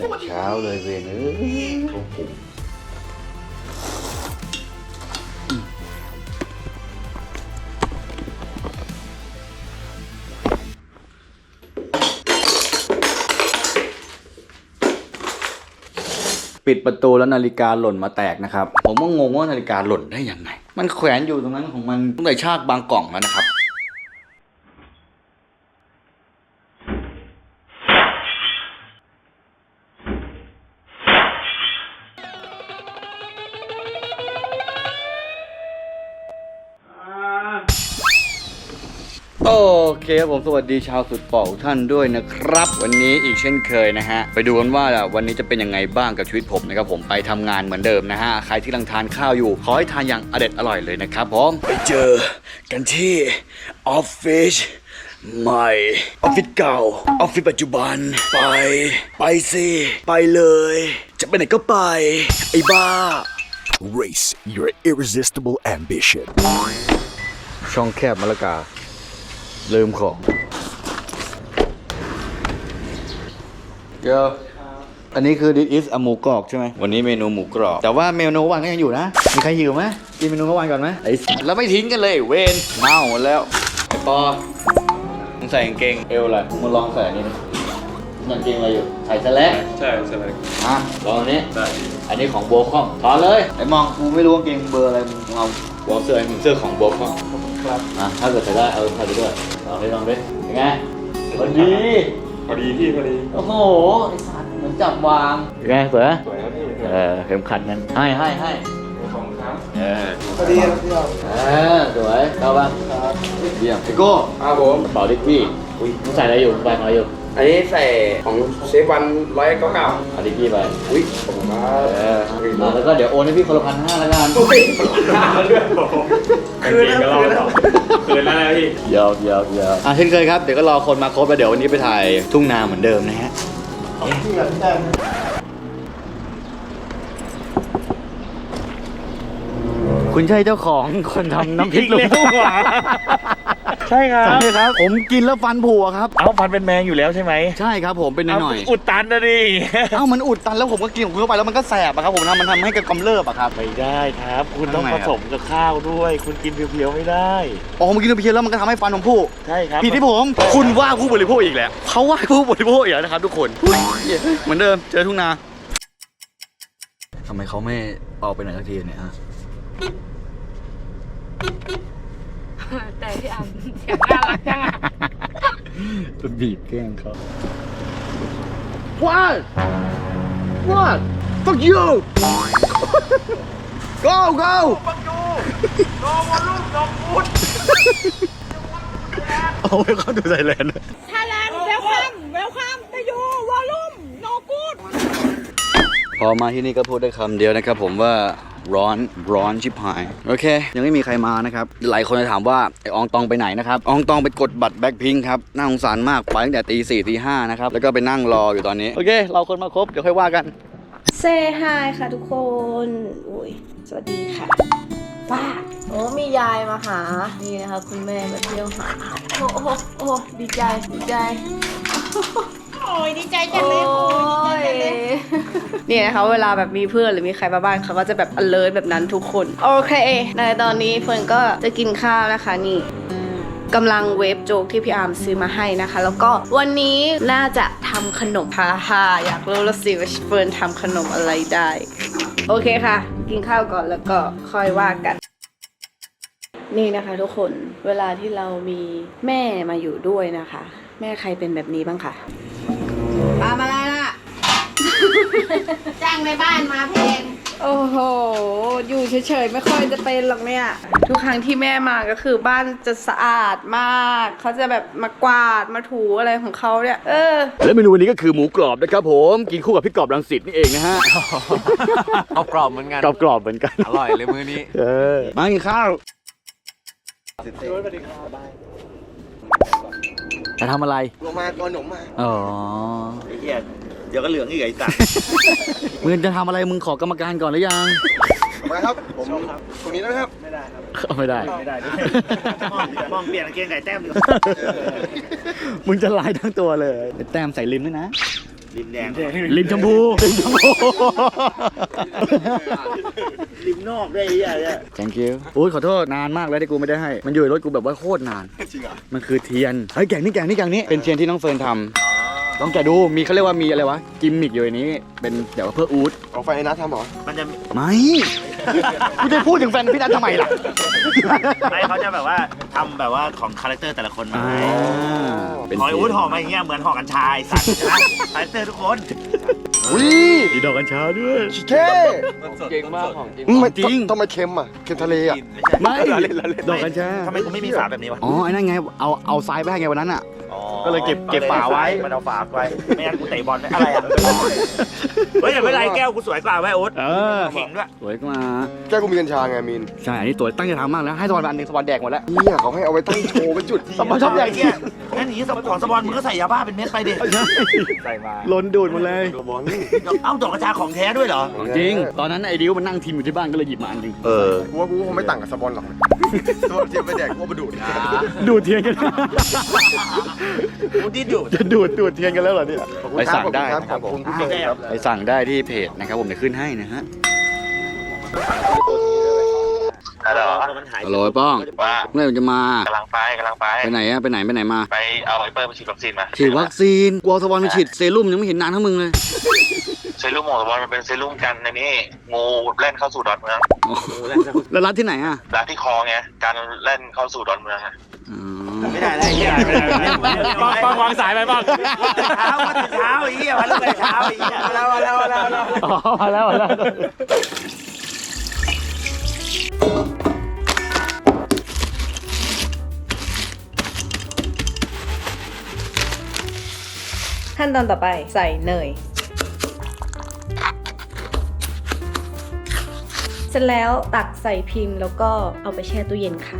แต่เช้าเลยเวนเอ้ยโอ้โหปิดประตูแล้วนาฬิกาหล่นมาแตกนะครับ ผมก็งงว่านาฬิกาหล่นได้ยังไง มันแขวนอยู่ตรงนั้นของมันตั้งแต่ชากบางกล่องแล้วนะครับ เคครับผมสวัสดีชาวสุดเป่าทุกท่านด้วยนะครับ วันนี้อีกเช่นเคยนะฮะ ไปดูกันว่าวันนี้จะเป็นยังไงบ้างกับชีวิตผมนะครับผมไปทำงานเหมือนเดิมนะฮะ ใครที่กำลังทานข้าวอยู่ ขอให้ทานอย่างอเด็ดอร่อยเลยนะครับผมไปเจอกันที่ออฟฟิศใหม่ออฟฟิศเก่าออฟฟิศปัจจุบัน ไป ไปสิไปเลย จะไปไหนก็ไป ไอ้บ้า Race your irresistible ambition. ช่องแคบมะละกา ลืมของเดี๋ยวอันนี้คือ this is อะหมูกรอบใช่ไหมวันนี้เมนูหมูกรอบ แต่ว่าเมนูวันก็ยังอยู่นะ มีใครหิวไหมกินเมนูเมื่อวานก่อนไหมไอ้สัสแล้วไม่ทิ้งกันเลยเวนเน่าหมดแล้วไอ้ปอมึงใส่กางเกงเอวอะไรมึงลองใส่อันนี้ดิกางเกงอะไรอยู่ใส่สแลกใช่ใช่ไหมอะลองอันนี้ ได้อันนี้ของโบคอมถอดเลยไอ้มองกูไม่รู้กางเกงเบอร์อะไรมึงเอาวอเสื้อให้มึงเสื้อของโบคอม ครับ อะถ้าเกิดใส่ได้เอาใส่ไปด้วยลองดิลองดิยังไงพอดี พอดีพี่พอดีโอ้โหไอ้สัตว์เหมือนจับวางยังไงสวยไหมสวยครับพี่เออเข็มขัดนั้นให้ให้ให้ของครับเออพอดีครับพี่เราเออสวยเข้าป่ะเยี่ยมพี่โก้ครับผมกระเป๋าดิกกี้อุ้ยมึงใส่อะไรอยู่มึงไปอะไรอยู่ อันนี้ใส่ของเชฟวันร้อยเก้าเก้าเอาดิกกี้ไปอุ้ยผมมาเอออะแล้วก็เดี๋ยวโอนให้พี่คนละพันห้าแล้วกันอุ้ยหน้าด้วยคืนแล้วคืนแล้วคืนแล้วนะพี่ยาวยาวยาวอะเช่นเคยครับ เดี๋ยวก็รอคนมาครบแล้วเดี๋ยววันนี้ไปถ่ายทุ่งนาเหมือนเดิมนะฮะ คุณใช่เจ้าของคนทำน้ำพริกหรือเปล่า ใช่ครับ ใช่ครับ ผมกินแล้วฟันผุอะครับ เอาฟันเป็นแมงอยู่แล้วใช่ไหมใช่ครับผมเป็นหน่อยเาอุดตันนะดิๆเอ้ามันอุดตันแล้วผมก็กินของเข้าไปแล้วมันก็แสบอะครับผมทำมันทำให้กำเริบอะครับไม่ได้ครับ คุณต้องทำไมผอะสมกับข้าวด้วย คุณกินเพียวๆไม่ได้อ๋อผมกินเพียวๆแล้วมันก็ทำให้ฟันผมผุใช่ครับผิดที่ผม คุณว่าผู้บริโภคอีกแล้วเขาว่าผู้บริโภคอีกแล้วนะครับ ทุกคนอุ๊ยเหมือนเดิมเจอทุ่งนาทำไมเขาไม่ออกไปไหนสักทีเนี่ยฮะ แต่พี่อันเสียงน่ารักจังอะจะบีบแกล้งเขา What What Fuck you Go Go เอาไปเข้าดูไทยแลนด์ไทยแลนด์เวลคัมเวลคัมไปยูวอลลุ่มโนกูดพอมาที่นี่ก็พูดได้คำเดียวนะครับผมว่า ร้อนร้อนชิบหาย โอเค ยังไม่มีใครมานะครับ หลายคนจะถามว่า ไออองตองไปไหนนะครับ อองตองไปกดบัตรแบ็คพิงครับ น่าสงสารมาก ไปตั้งแต่ตีสี่ตีห้านะครับ แล้วก็ไปนั่งรออยู่ตอนนี้ โอเค เราคนมาครบ เดี๋ยวค่อยว่ากัน เซฮายค่ะทุกคนอุ้ยสวัสดีค่ะป้าโอ้มียายมาหา นี่นะคะคุณแม่มาเที่ยวหาโอ้โอ้โอ้ดีใจดีใจ ยดีใจจังเลยโอ้ยดีใจจังเลยเนี่ยนะคะเวลาแบบมีเพื่อนหรือมีใครมาบ้านเขาก็จะแบบ alert แบบนั้นทุกคน โอเค ในตอนนี้เฟิร์นก็จะกินข้าวนะคะนี่กำลังเวฟโจ๊กที่พี่อาร์มซื้อมาให้นะคะ แล้วก็วันนี้น่าจะทำขนมฮ่าฮ่าอยากรู้และสิว่าเฟิร์นทำขนมอะไรได้ โอเคค่ะ กินข้าวก่อนแล้วก็ค่อยว่ากันนี่นะคะทุกคนเวลาที่เรามีแม่มาอยู่ด้วยนะคะ แม่ใครเป็นแบบนี้บ้างคะ ปามาอะไรล่ะ จ้างในบ้านมาเพลงโอ้โห อยู่เฉยๆ ไม่ค่อยจะเป็นหรอกเนี่ย ทุกครั้งที่แม่มาก็คือบ้านจะสะอาดมาก เขาจะแบบมากวาดมาถูอะไรของเขาเนี่ย เออ และเมนูวันนี้ก็คือหมูกรอบนะครับผมกินคู่กับพี่กรอบรังสิตนี่เองนะฮะ เอากรอบเหมือนกัน กรอบกรอบๆเหมือนกัน อร่อยเลยมื้อนี้ เออ มากินข้าว จะทำอะไร ลงมาตัวหนมมาอ๋อ ไอ้เหี้ยเดี๋ยวก็เหลืองอีกไอ้สัสมึงจะทำอะไรมึงขอกรรมการก่อนหรือยัง มาครับ ผมตรงนี้นะครับ ไม่ได้ครับ เอาไม่ได้ ไม่ได้ด้วยมองมองเปลี่ยนกางเกงไก่แต้มดีกว่ามึงจะลายทั้งตัวเลย แต้มใส่ลิ้นด้วยนะ ริมแดงริมชมพูริมชมพู ริมนอกด้วยไอ้เหี้ยเนี่ย thank you โอ้ยขอโทษนานมากแล้วที่กูไม่ได้ให้ มันอยู่ในรถกูแบบว่าโคตรนาน จริงเหรอมันคือเทียน เฮ้ยแกะนี่แกะนี่แกะนี่เป็นเทียนที่น้องเฟิร์นทำลองแกะดู มีเขาเรียกว่ามีอะไรวะ กิมมิกอยู่ในนี้ เป็นเดี๋ยวเพื่ออูดเอาไฟไอ้นัททำเหรอ มันจะไม่ กูจะพูดถึงแฟนพี่นัททำไมล่ะ ไม่เขาจะแบบว่าทำแบบว่าของคาแรคเตอร์แต่ละคนมาอ่าให้เป็นหอยเทีอุ้ยดนห่อมาอย่างเงี้ยเหมือนห่อกัญชาไอ้สัตว์นะคาแรคเตอร์ทุกคนอุ้ยมีดอกกัญชาด้วย ชิเท่เก่งมากของจริงทำไมจริงทำไมเค็มอะ เค็มทะเลอะ ไม่ดอกกัญชาทำไมกูไม่มีฝาแบบนี้วะ อ๋อไอ้นั่นไง เอาเอาทรายไปให้ไงวันนั้นอะอ๋อ ก็เลยเก็บเก็บฝาไว้ มันเอาฝาไว้ ไม่งั้นกูเตะบอลไม่อะไรอะ เฮ้ยอย่าไม่เป็นไรแก้วกูสวยกว่าไว้ยอุ๊ดเออ เข่งด้วย สวยกว่าแก้วกูมีกัญชาไงมีนใช่อันนี้ตัวตั้งใจทำมากแล้ว ให้สปอนไปอันหนึงสปอนแดกหมดแล้ว เนี่ยเขาให้เอาไว้ตั้งโชว์เป็นจุดที่สปอนชอบใหญ่ไอ้เงี้ยงั้นอย่างนี้สปอนสปอนมึงก็ใส่ยาบ้าเป็นเม็ดไปดิใส่มาล้นดูดหมดเลยบอลเอ้าดอกกระจาของแท้ด้วยเหรอจริง ตอนนั้นไอ้ดิวมันนั่งทีมอยู่ที่บ้านก็เลยหยิบมาอันหนึงเออ กูว่ากูคงไม่ต่างกับสปอนหรอกสปอนเทียมไปแดกกูว่าไปดูดดูดเทียนกันกูดิ้นอยู่ จะดูดดูดเทียนกันแล้วเหรอเนี่ย ขอบคุณไปครับสั่งได้ขอบคุณพี่เก่งครับไปสั่งได้ที่เพจนะครับผมจะขึ้นให้นะฮะฮัลโหลฮัลโหลไอ้ป้องว่าเมื่อไหร่มันจะมากำลังไปกำลังไป ไปไหนอะไปไหนไปไหนมาไปเอาไวเปอร์มาฉีดวัคซีนมาฉีดวัคซีนกลัวสวอนไปฉีดเซรุ่มยังไม่เห็นนานเท่ามึงเลยเซรุ่มของตะวันมันเป็นเซรุ่มกันในนี้งูเล่นเข้าสู่ดอนเมืองแล้วรัดที่ไหนอะรัดที่คอไงการเล่นเข้าสู่ดอนเมืองอะอ๋อ ไม่ได้แล้วไอ้เหี้ยไม่ได้ไม่ได้ไม่ได้ปังปังวางสายไปปังเช้าวันเช้าไอ้เหี้ยวันเลยเช้าไอ้เหี้ยแล้วแล้วแล้วแล้วอ๋อมาแล้วมาแล้วขั้นตอนต่อไปใส่เนยเสร็จแล้วตักใส่พิมพ์แล้วก็เอาไปแช่ตู้เย็นค่ะ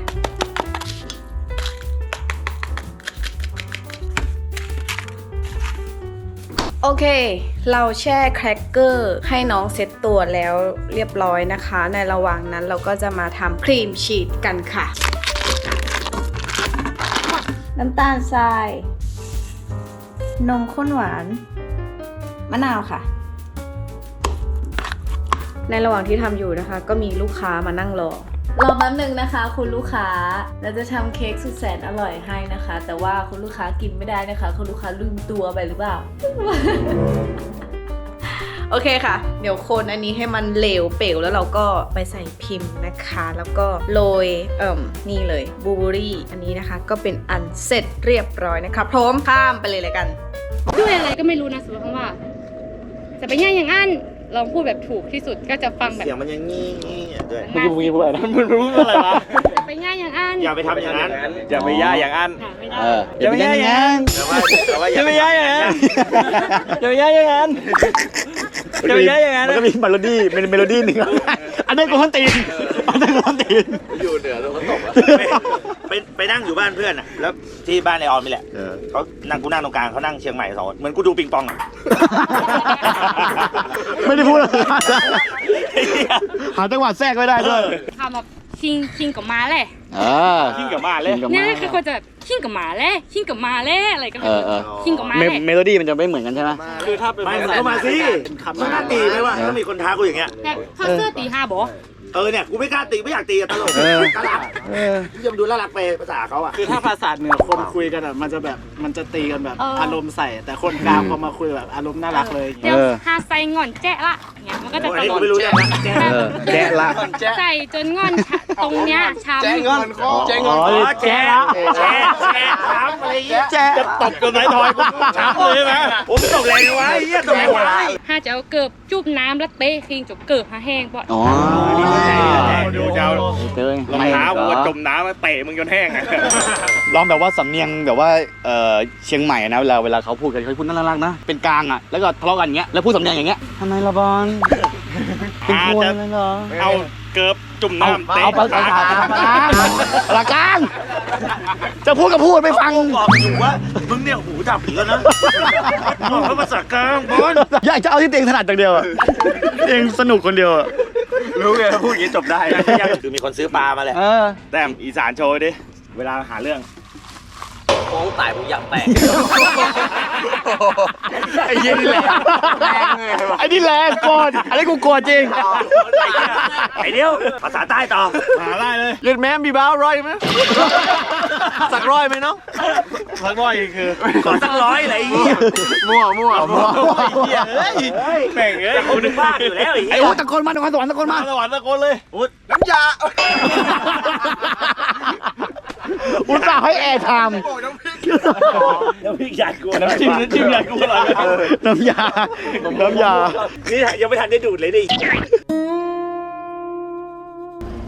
โอเค เราแช่แครกเกอร์ให้น้องเซ็ตตัวแล้วเรียบร้อยนะคะ ในระหว่างนั้นเราก็จะมาทำครีมชีสกันค่ะ น้ำตาลทราย นมข้นหวาน มะนาวค่ะ ในระหว่างที่ทำอยู่นะคะ ก็มีลูกค้ามานั่งรอ รอแป๊บหนึ่งนะคะ คุณลูกค้าเราจะทำเค้กสุดแสนอร่อยให้นะคะ แต่ว่าคุณลูกค้ากินไม่ได้นะคะ คุณลูกค้าลืมตัวไปหรือเปล่า โอเคค่ะ เดี๋ยวคนอันนี้ให้มันเหลวเป๋วแล้วเราก็ไปใส่พิมพ์นะคะ แล้วก็โรยเอ่มนี่เลยบูเบอรี่ อันนี้นะคะ ก็เป็นอันเสร็จเรียบร้อยนะคะ พร้อมข้ามไปเลยเลยกัน ด้วยอะไรก็ไม่รู้นะสมมติว่าจะไปย่างอย่างอัน ลองพูดแบบถูกที่สุดก็จะฟังแบบ เสียงมันยังงี้งี้ด้วยมากมึงพูดอะไรนะมึงพูดอะไรวะจะไปย่างอย่างอันอย่าไปทำอย่างนั้นอย่าไปย่าอย่างอันหาไม่ได้เอออย่าไปย่างอย่างนั้นแต่ว่าแต่ว่าอย่าอย่าไปย่าอย่างนั้นอย่าไปย่าอย่างนั้นอย่าไปย่าอย่างนั้นมันก็มีเมโลดี้เป็นเมโลดี้หนึ่งอันนั้นกูคนตีนอันนั้นกูคนตีนไปไปนั่งอยู่บ้านเพื่อนอะแล้วที่บ้านไอออมนี่แหละเขานั่งกูนั่งตรงกลางเขานั่งเชียงใหม่สองคนเหมือนกูดูปิงปองอะไม่ได้ พูดอะไรหาจังหวะแทรกไม่ได้ด้วยทำแบบชิงชิงกับหมาแหละเออขิ้งกับมาเลยเนี่ยคือคนจะแบบชิงกับหมาแหละชิงกับหมาแหละอะไรก็เอไม่อเอรู้อชิงกับหมาเมแหละเมโลดี้มันจะไม่เหมือนกันใช่ไหมคือถ้าเป็นไม่มึงเข้ามาสิมึงกล้าตีไหมวะถ้ามีคนท้ากูอย่างเงี้ยแบบเขาเสื้อตีห้าบอก เออเนี่ยกูไม่กล้าตีไม่อยากตีอะตลกเออ น่ารักเออ พี่จะมาดูน่ารักไปภาษาเขาอะคือถ้าภาษาเหนือคนคุยกันอะมันจะแบบมันจะตีกันแบบอารมณ์ใส่ แต่คนกลางพอมาคุยแบบอารมณ์น่ารักเลยเดี๋ยวหาใส่งอนแจ๊ะละเนี่ยมันก็จะโอ้ยตอันนี้ลกูกไม่รู้เรื่องนะแจ๊เออแกะละ ใส่จนงอนชะตรงเนี้ยช้ำแจ้งเงินข้อแจ้งเงินอ๋ข้ออแจ๊ะแจ๊ะแจ๊ะถามอะไรเงี้ยแจ๊ะจะตบจนไหนทอยกูช้ำเลยใช่ไหมโอ้ยตบแรงเลยวะไอ้เหี้ยตบแรงวะ ห้าจะเอาเกิบจุบน้ำแล้วเตะคิงจบเกิบหาแห้งบ่อ๋อดูเจ้ารเจอรองเท้ากูจมน้ำมาเตะมึงจนแห้งอะลองแบบว่าสำเนียงแบบว่าเออเชียงใหม่นะเวลาเวลาเขาพูดกันเขาพูดน่ารักๆนะเป็นกลางอะแล้วก็ทะเลาะกันอย่างเงี้ยแล้วพูดสำเนียงอย่างเงี้ยทำไมละบอลเป็นควนเลยเหรอเอา เกิบจุ่มเอาน้ำเตะเอาภาษาภาษากลางภาษากลางจะพูดก็พูดไม่ฟังบอกอยู่ว่ามึงเนี่ยหูดับอีกแล้วนะบอกว่าภาษากลางบอลอยากจะเอาที่ตัวเองถนัดอย่างเดียวอะเองสนุกคนเดียวอะรู้ไงพูดอย่างนี้จบได้คือมีคนซื้อปลามาแหละเออแต้มอีสานโชว์ดิเวลาหาเรื่อง โกตายกูอยากแตก ไอ้ยี่นี่แหละไอ้นี่แรงโกรธอันนี้กูโกรธจริง ไอเดียวภาษาใต้ต่อหาได้เลยยืนแม่มีบ้าวร้อยไหมสักร้อยไหมน้องสักร้อยคือขอสักร้อยอะไรเงี้ยมั่วมั่วมั่วแม่งเอ้ยแต่คนนึกพลาดอยู่แล้วไอ้ไอ้เหี้ยโอ้ตะโกนมานครสวรรค์ตะโกนมาสวรรค์ตะโกนเลยน้ำยา อุตส่าห์ให้แอร์ไทม์โอ้ยน้ำพริกน้ำพริกใหญ่กูน้ำจิ้มน้ำจิ้มใหญ่กูอร่อยน้ำยา น้ำยา นี่ยังไม่ทันได้ดูดเลยดิ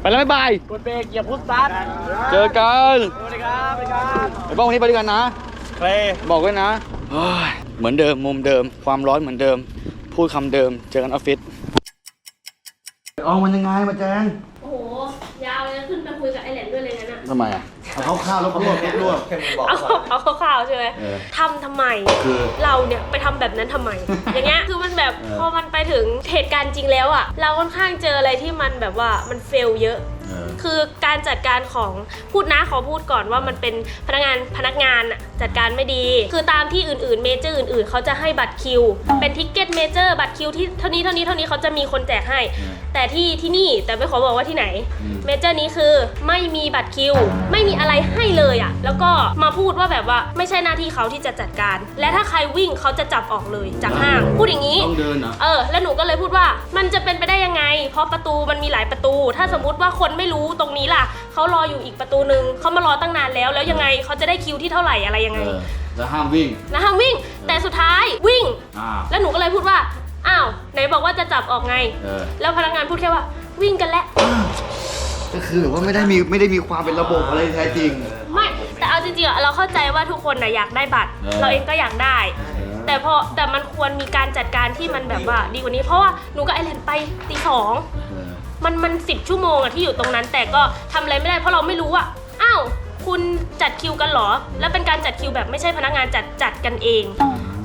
ไปแล้วบ๊ายบายกดเบรกอย่าพุทซัดเจอกันสวัสดีครับสวัสดีครับไอ้บ้องวันนี้ไปด้วยกันนะเคลบอกไว้นะโอ้ยเหมือนเดิมมุมเดิม ความร้อนเหมือนเดิม พูดคำเดิม เจอกันออฟฟิศอองมันยังไงมาแจงโอ้โหยาวเลยนะขึ้นไปคุยกับไอแหลนด้วยเลยงั้นอะทำไมอะ เอาข้าวๆแล้วลวกลวกเอาเอาคร่าวๆใช่ไหมเออ ทำทำไม คือ เราเนี่ยไปทำแบบนั้นทำไม อย่างเงี้ยคือมันแบบพอมันไปถึงเหตุการณ์จริงแล้วอะ เราค่อนข้างเจออะไรที่มันแบบว่ามันเฟลเยอะ คือการจัดการของพูดนะขอพูดก่อนว่ามันเป็นพนักงานพนักงานน่ะจัดการไม่ดี คือตามที่อื่นๆเมเจอร์อื่นๆ เขาจะให้บัตรคิว เป็นทิกเก็ตเมเจอร์บัตรคิวที่เท่านี้เท่านี้เท่านี้เขาจะมีคนแจกให้ แต่ที่ที่นี่แต่ไม่ขอบอกว่าที่ไหนเมเจอร์นี้คือไม่มีบัตรคิว ไม่มีอะไรให้เลยอะ่ะแล้วก็มาพูดว่าแบบว่าไม่ใช่หน้าที่เขาที่จะจัดการ และถ้าใครวิ่งเขาจะจับออกเลยจากห้างพูดอย่างนี้ต้องเดินเหรอเออแล้วหนูก็เลยพูดว่ามันจะเป็นไปได้ยังไง เพราะประตูมันมีหลายประตู ถ้าสมมุติว่าคนไม่รู้ตรงนี้ล่ะเขารออยู่อีกประตูหนึ่งเขามารอตั้งนานแล้ว แล้วยังไงเขาจะได้คิวที่เท่าไหร่อะไรยังไง เออจะห้ามวิ่ง นะห้ามวิ่งแต่สุดท้ายวิ่ง อ่า แล้วหนูก็เลยพูดว่าอ้าวไหนบอกว่าจะจับออกไง เออ แล้วพนักงานพูดแค่ว่าวิ่งกันแล้ว ก็คือแบบว่าไม่ได้มีไม่ได้มีความเป็นระบบอะไรแท้จริง ไม่แต่เอาจริงๆอะเราเข้าใจว่าทุกคนนะอยากได้บัตร เออ เราเองก็อยากได้ แต่พอแต่มันควรมีการจัดการที่มันแบบว่าดีกว่านี้เพราะว่าหนูกับไอแลนไปตีสอง มันมันสิบชั่วโมงอะที่อยู่ตรงนั้น แต่ก็ทำอะไรไม่ได้เพราะเราไม่รู้อะอ้าวคุณจัดคิวกันเหรอ แล้วเป็นการจัดคิวแบบไม่ใช่พนักงานจัดจัดกันเอง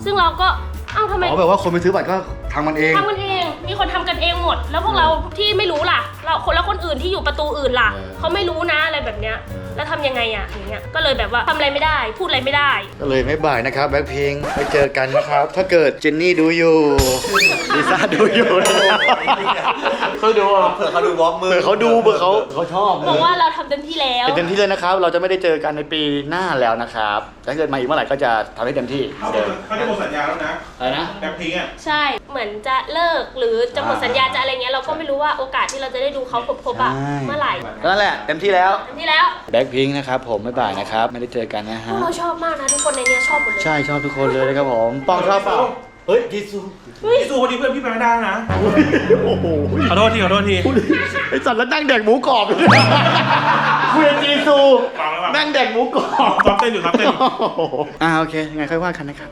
ซึ่งเราก็อ้าวทำไมอ๋อแบบว่าคนไปซื้อบัตรก็ทำมันเอง ทำกันเอง มีคนทำกันเองหมด แล้วพวกเราที่ไม่รู้ล่ะ เราคนแล้วคนอื่นที่อยู่ประตูอื่นล่ะเออ เขาไม่รู้นะอะไรแบบเนี้ย แล้วทำยังไงอะอย่างเงี้ยก็เลยแบบว่าทำอะไรไม่ได้ พูดอะไรไม่ได้ ก็เลยไม่บ่ายนะครับแบ็คพิงไปเจอกันนะครับ ถ้าเกิดเจนนี่ดูอยู่ลิซ่าดูอยู่นะครับเขาดูเผื่อเขาดูวอล์กมือเผื่อเขาดูเผื่อเขาเขาชอบบอกว่าเราทำเต็มที่แล้ว เป็นเต็มที่เลยนะครับ เราจะไม่ได้เจอกันในปีหน้าแล้วนะครับถ้าเกิดมาอีกเมื่อไหร่ก็จะทำให้เต็มที่เดิมเขาได้หมดสัญญาแล้วนะอะไรนะ แบ็คพิงอะ ใช่เหมือนจะเลิกหรือจะหมดอ่าสัญญาจะอะไรเงี้ยเราก็ไม่รู้ว่าโอกาสที่เราจะได้ดูเขาครบๆอะใช่ เมื่อไหร่ก็นั่นแหละเต็มที่แล้วเต็มที่แล้วแบ็คพิงนะครับผมไม่บ่ายนะครับ ไม่ได้เจอกันนะพวฮะ กเราชอบมากนะทุกคนในเนี้ยชอบหมดเลยใช่ชอบทุกคนเลยนะครับผมป้องชอบเปล่าเฮ้ยจีซูพี่ซูพอดีเพื่อนพี่ไปไม่ได้นะ โอ้โหขอโทษทีขอโทษที ไอสัตว์แล้วนั่งแดกหมูกรอบเลยคุยกับจีซูฟังแล้วแบบนั่งแดกหมูกรอบซ้อมเต้นอยู่ครับเต้นอยู่ อ่าโอเคยังไงค่อยว่ากันนะครับ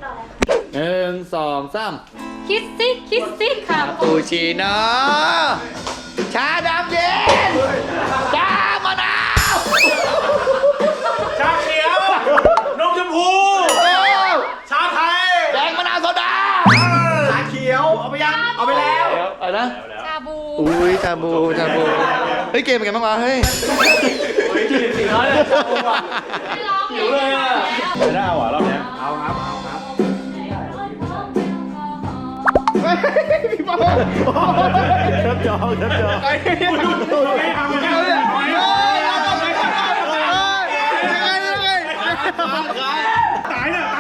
หนึ่งสองสามคิดสิคิดสิค่ะคาปูชิโน่ชาดำเย็นชามะนาวชาเขียวนมชมพูชาไทยแดงมะนาวโซดาชาเขียวเอาไปยังเอาไปแล้วอะไรนะชาบูอุ้ยชาบูชาบูเฮ้ยเกมเป็นไงบ้างวะเฮ้ยไม่ร้องเลยอะไม่ได้เอาอะรอบเนี้ยเอาครับ ครับพี่ป้องเชิญจอเชิญจอไม่ทำไม่ทำไม่ทำตายเนี่ยต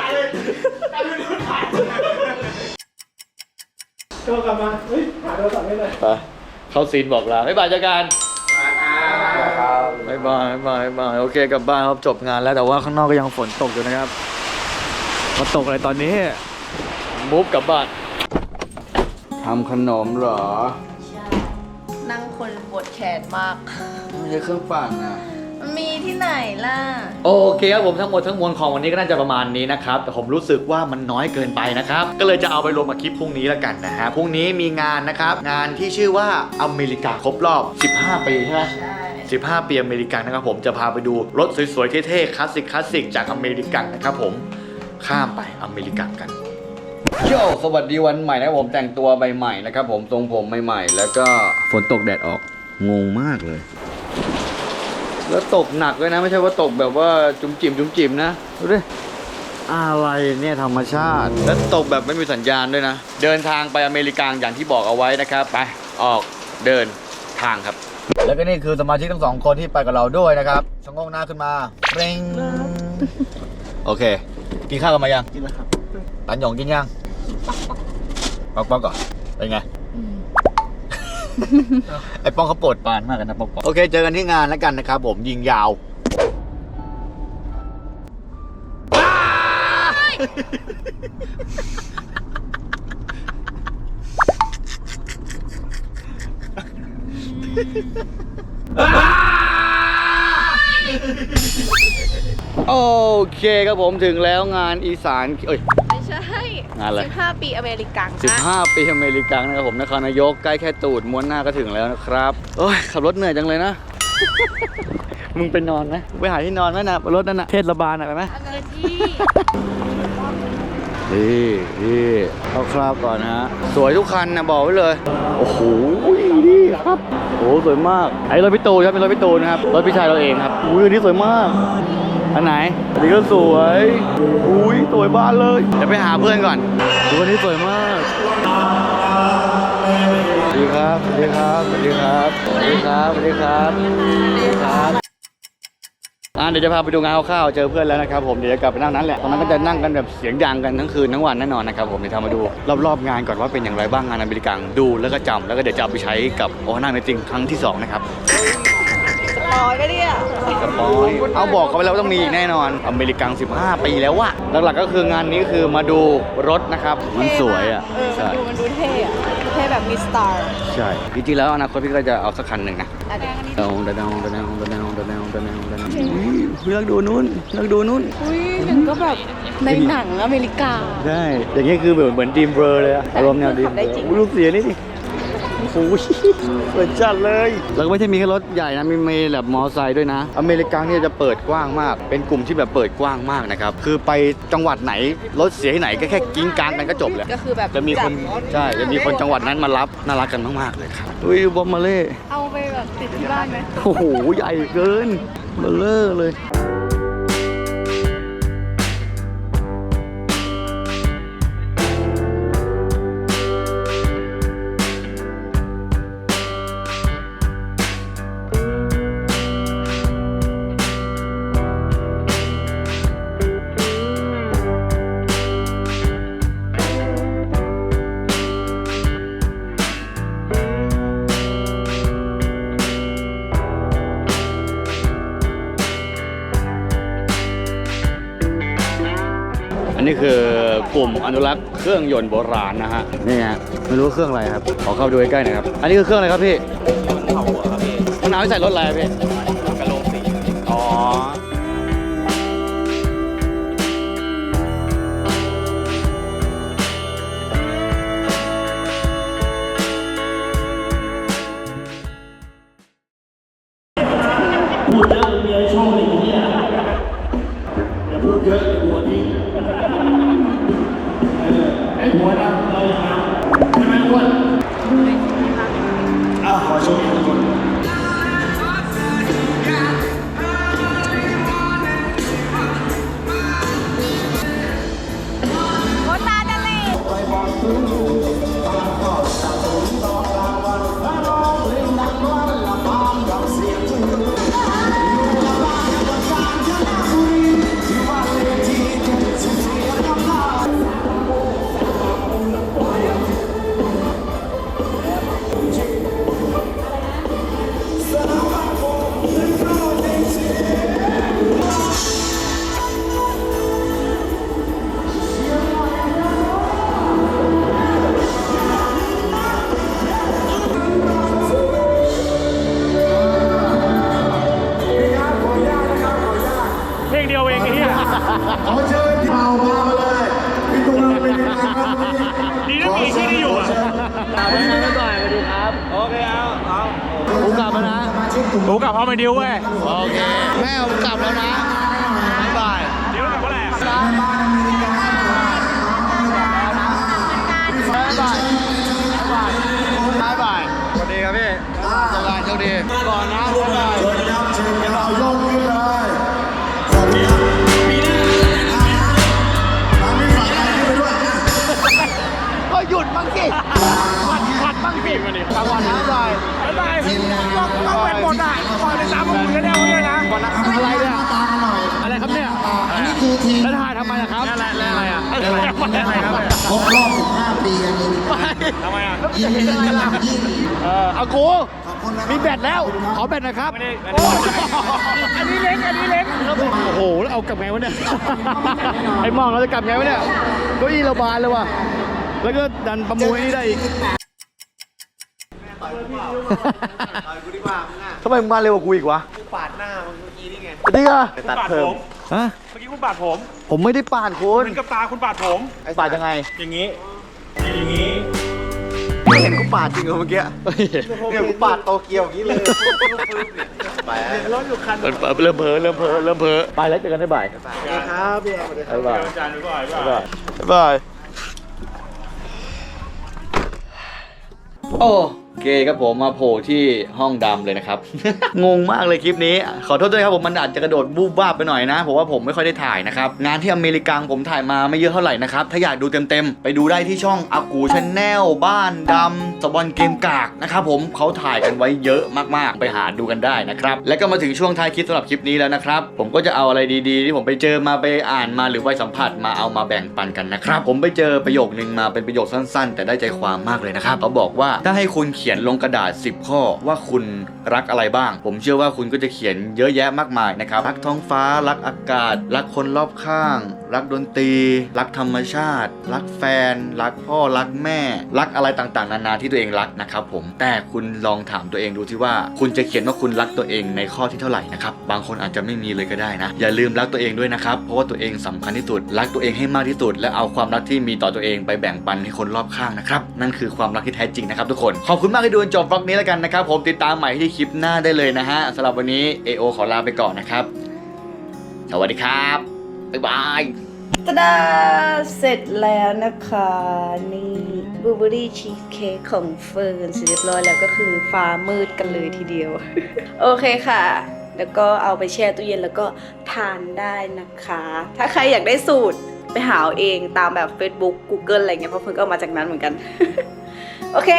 ายโทรกลับมา เฮ้ย หาโทรศัพท์ไม่เลยไปเข้าซีนบอกลาบ๊ายบายจอกันบ๊าย บายบ๊ายบายบ๊ายบายโอเคกลับบ้านครับจบงานแล้วแต่ว่าข้างนอกก็ยังฝนตกอยู่นะครับมาตกอะไรตอนนี้มุฟกลับบ้านทำขนมเหรอ นั่งคนปวดแขนมาก ไม่ใช่เครื่องปั่นนะมีที่ไหนล่ะ โอเคครับผมทั้งหมดทั้งมวลของวันนี้ก็น่าจะประมาณนี้นะครับ แต่ผมรู้สึกว่ามันน้อยเกินไปนะครับ ก็เลยจะเอาไปลงมาคลิปพรุ่งนี้แล้วกันนะฮะพรุ่งนี้มีงานนะครับ งานที่ชื่อว่าอเมริกาครบรอบ 15 ปีใช่ไหมใช่ 15 ปีอเมริกันนะครับผมจะพาไปดูรถสวยๆเท่ๆคลาสสิกคลาสสิกจากอเมริกันนะครับผมข้ามไปอเมริกันกันโยสวัสดีวันใหม่นะครับผมแต่งตัวใหม่ๆนะครับผมทรงผมใหม่ๆ แล้วก็ฝนตกแดดออกงงมากเลย แล้วตกหนักเลยนะ ไม่ใช่ว่าตกแบบว่าจุ่มจิ๋มจุ่มจิ๋มนะดูดิอะไรเนี่ยธรรมชาติ แล้วตกแบบไม่มีสัญญาณด้วยนะ เดินทางไปอเมริกาอย่างที่บอกเอาไว้นะครับ ไปออกเดินทางครับ แล้วก็นี่คือสมาชิกทั้งสองคนที่ไปกับเราด้วยนะครับชะโงกหน้าขึ้นมาเร่งโอเค กินข้าวกันมายังกินแล้วครับตันหยงกินยังป๊อกป๊อกก่อนเป็นไงไอ้ป้องเขาโปรดปรานมากกันนะป้องป๊อกโอเค เจอกันที่งานแล้วกันนะครับผมยิงยาว โอเคครับผมถึงแล้วงานอีสานเอ้ย ไม่ใช่งานอะไร 15 ปีอเมริกันนะ15 ปีอเมริกันนะครับผมนครนายกใกล้แค่ตูดม้วนหน้าก็ถึงแล้วนะครับโอ้ยขับรถเหนื่อยจังเลยนะ มึงไปนอนไหมไปหาที่นอนไหมนะบนรถนั่นนะเทศระบาลหน่อยไปไหมอันนี้ที่นี่นี่คร่าวๆก่อนนะฮะสวยทุกคันนะบอกไว้เลย โอ้โหนี่ ครับโอ้โหสวยมากไอ้รถพี่ตูนครับเป็นรถพี่ตูนนะครับรถพี่ชายเราเองครับอุ้ยอันนี้สวยมากอันไหนอันนี้ก็สวยอุ้ยสวยบ้านเลยเดี๋ยวไปหาเพื่อนก่อนดูอันนี้สวยมากสวัสดีครับสวัสดีครับสวัสดีครับสวัสดีครับสวัสดีครับสวัสดีครับ อ่าเดี๋ยวจะพาไปดูงานคร่าวๆเจอเพื่อนแล้วนะครับผมเดี๋ยวจะกลับไปนั่งนั้นแหละตรงนั้นก็จะนั่งกันแบบเสียงดังกันทั้งคืนทั้งวันแน่นอนนะครับผมเดี๋ยวทำมาดูรอบๆงานก่อนว่าเป็นอย่างไรบ้างงานอเมริกันดูแล้วก็จำแล้วก็เดี๋ยวจะเอาไปใช้กับโอฮาน่าเมจิงครั้งที่สองนะครับปอยก็เนี่ยสปอยเอาบอกเขาไปแล้วว่าต้องมีอีกแน่นอนอเมริกัน 15 ปีแล้ววะหลักๆก็คืองานนี้คือมาดูรถนะครับมันสวยอะเออใช่มันดูมันดูเท่อะเท่แบบมีสตาร์ใช่จริงๆแล้วอนาคตพี่ก็จะเอาสักคันหนึ่งนะอันนี้ดาวดาวดาวดา เลือกดูนู้นเลือกดูนู้นอุ้ยหนึ่งก็แบบในหนังอเมริกาใช่อย่างนี้คือแบบเหมือนดีมเบอร์เลยอะอารมณ์แนวดีมขับได้จริงลูกเสียนี่ดิโอ้โหสวยจัดเลย แล้วก็ไม่ใช่มีแค่รถใหญ่นะ มีมีแบบมอไซค์ด้วยนะ อเมริกาเนี่ยจะเปิดกว้างมาก เป็นกลุ่มที่แบบเปิดกว้างมากนะครับ คือไปจังหวัดไหน รถเสียที่ไหนก็แค่กิ้งกลางกันก็จบเลย ก็คือแบบจะมีคนใช่ จะมีคนจังหวัดนั้นมารับ น่ารักกันมากๆเลยครับอุ้ยบอมมาเล่ เอาไปแบบติดที่บ้านไหมโอ้โห ใหญ่เกิน เบลเลอร์เลย ลุ่มอนุรักษ์เครื่องยนต์โบราณนะฮะนี่ฮะไม่รู้ว่าเครื่องอะไรครับขอเข้าไปดูใกล้ๆหน่อยครับอันนี้คือเครื่องอะไรครับพี่มันเอาไว้ใส่รถอะไรอะพี่กระโหลกสีอ๋อโค วัสดีครับพี่จลายเจ้าดีก่อนนะได้เชิญครับเชิญครับยกขึ้นเลยสวัสดีครัมีหน้าทำให้ฝ่ายใดขึ้นไปด้วยก็หยุดบ้างสิผัดผัดบ้างสิตะวันนะจอยบายต้องต้องเป็นหมดอะก่อนในสามโมงกันแล้วเนี่ยนะวันนอะไรเนี่ยอะไรครับเนี่ยอันนี้คือทีมแล้วถ่ายทำไมล่ะครับ อะไรครับครบรอบ 15 ปีอันนี้ทำไมอะยินดีด้วยอย่างยิ่งเออเอากูขอบคุณนะมีแบตแล้ว ขอแบตหนะครับไม่ได้โอ้อันนี้เล็ก อันนี้เล็กแล้วผมโอ้โห แล้วเอากลับไงวะเนี่ย ไอ้มองเราจะกลับไงวะเนี่ยเก้าอี้เราบานเลยว่ะ แล้วก็ดันประมูลไอ้นี่ได้อีกทำไมมึงมาเร็วกว่ากูอีกวะกูปาดหน้ามึงเมื่อกี้นี่ไงจริงอะคุณปาดผมฮะเมื่อกี้ คุณปาดผม ผมไม่ได้ปาดคุณเหมือนกับตาคุณปาดผม ปาดยังไงอย่างนี้ อย่างนี้ ไม่เห็นกูปาดจริงเหรอเมื่อกี้เนี่ยกูปาดโตเกียวอย่างนี้เลยไปรถอยู่คันเริ่มเพ้อเริ่มเพ้อเริ่มเพ้อไปแล้วเจอกันได้บ่ายครับพี่แอมสวัสดีครับบ๊ายบายอาจารย์ด้วยก่อนบ๊ายบายบ๊ายบาย โอ เคครับผมมาโผล่ที่ห้องดำเลยนะครับ งงมากเลยคลิปนี้ ขอโทษด้วยครับผมมันอาจจะกระโดดบูบวาบไปหน่อยนะเพราะว่าผมไม่ค่อยได้ถ่ายนะครับ งานที่อเมริกังผมถ่ายมาไม่เยอะเท่าไหร่นะครับ ถ้าอยากดูเต็มๆ ไปดูได้ที่ช่องอากูชาแนลบ้านดำสบอนเกมกากนะครับผมเขาถ่ายกันไว้เยอะมากๆ ไปหาดูกันได้นะครับ และก็มาถึงช่วงท้ายคลิปสำหรับคลิปนี้แล้วนะครับ ผมก็จะเอาอะไรดีๆ ที่ผมไปเจอมาไปอ่านมาหรือไปสัมผัสมาเอามาแบ่งปันกันนะครับผมไปเจอประโยคนึงมาเป็นประโยคสั้น ๆ แต่ได้ใจความมากเลยนะครับเขาบอกว่าถ้าให้คุณขียนลงกระดาษ 10 ข้อว่าคุณรักอะไรบ้าง ผมเชื่อว่าคุณก็จะเขียนเยอะแยะมากมายนะครับ รักท้องฟ้า รักอากาศ รักคนรอบข้าง รักดนตรี รักธรรมชาติ รักแฟน รักพ่อ รักแม่ รักอะไรต่างๆ นานาที่ตัวเองรักนะครับผม แต่คุณลองถามตัวเองดูที่ว่า คุณจะเขียนว่าคุณรักตัวเองในข้อที่เท่าไหร่นะครับ บางคนอาจจะไม่มีเลยก็ได้นะ อย่าลืมรักตัวเองด้วยนะครับ เพราะว่าตัวเองสำคัญที่สุด รักตัวเองให้มากที่สุด และเอาความรักที่มีต่อตัวเองไปแบ่งปันให้คนรอบข้างนะครับ นั่นคือความรักที่แท้จริงนะครับทุกคน ขอบคุณมากที่ดูจนจบบล็อกนี้แล้วกันนะครับผมติดตามใหม่ที่คลิปหน้าได้เลยนะฮะสำหรับวันนี้ AO ขอลาไปก่อนนะครับ สวัสดีครับ บ๊ายบายตะดาเสร็จแล้วนะคะ นี่บลูเบอรี่ชีสเค้กของเฟิร์นเสร็จเรียบร้อยแล้วก็คือฟ้ามืดกันเลยทีเดียว โอเคค่ะ แล้วก็เอาไปแช่ตู้เย็นแล้วก็ทานได้นะคะ ถ้าใครอยากได้สูตรไปหาเอาเองตามแบบ Facebook Google อะไรเงี้ยเพราะเฟิร์นก็เอามาจากนั้นเหมือนกัน โอเค